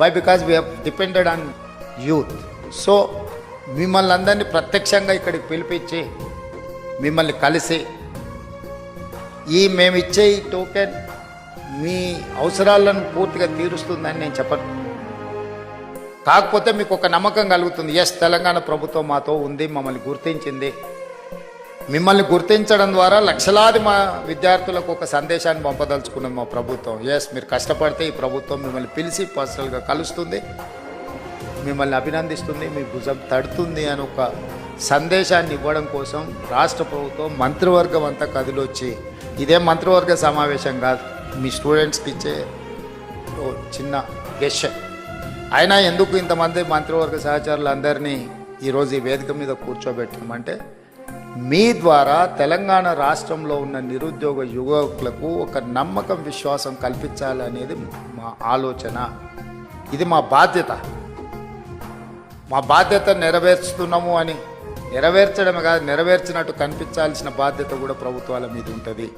Why because we depended on youth so మిమ్మల్ని అందరినీ ప్రత్యక్షంగా ఇక్కడికి పిలిపించి మిమ్మల్ని కలిసి ఈ మేము ఇచ్చే ఈ టోకెన్ మీ అవసరాలను పూర్తిగా తీరుస్తుందని నేను చెప్పను. కాకపోతే మీకు ఒక నమ్మకం కలుగుతుంది. ఎస్ తెలంగాణ ప్రభుత్వం మాతో ఉంది మమ్మల్ని గుర్తించింది. మిమ్మల్ని గుర్తించడం ద్వారా లక్షలాది మా విద్యార్థులకు ఒక సందేశాన్ని పంపదలుచుకున్నది మా ప్రభుత్వం. ఎస్ మీరు కష్టపడితే ఈ ప్రభుత్వం మిమ్మల్ని పిలిచి పర్సనల్గా కలుస్తుంది. మిమ్మల్ని అభినందిస్తుంది. మీ భుజం తడుతుంది అని ఒక సందేశాన్ని ఇవ్వడం కోసం రాష్ట్ర ప్రభుత్వం మంత్రివర్గం అంతా కదిలొచ్చి ఇదే మంత్రివర్గ సమావేశం కాదు మీ స్టూడెంట్స్కి ఇచ్చే ఓ చిన్న గెషన్ అయినా ఎందుకు ఇంతమంది మంత్రివర్గ సహచరులందరినీ ఈరోజు ఈ వేదిక మీద కూర్చోబెట్టమంటే మీ ద్వారా తెలంగాణ రాష్ట్రంలో ఉన్న నిరుద్యోగ యువకులకు ఒక నమ్మకం విశ్వాసం కల్పించాలనేది మా ఆలోచన. ఇది మా బాధ్యత. మా బాధ్యత నెరవేర్చుతున్నాము అని. నెరవేర్చడమే కాదు నెరవేర్చినట్టు కనిపించాల్సిన బాధ్యత కూడా ప్రభుత్వాల మీద ఉంటుంది.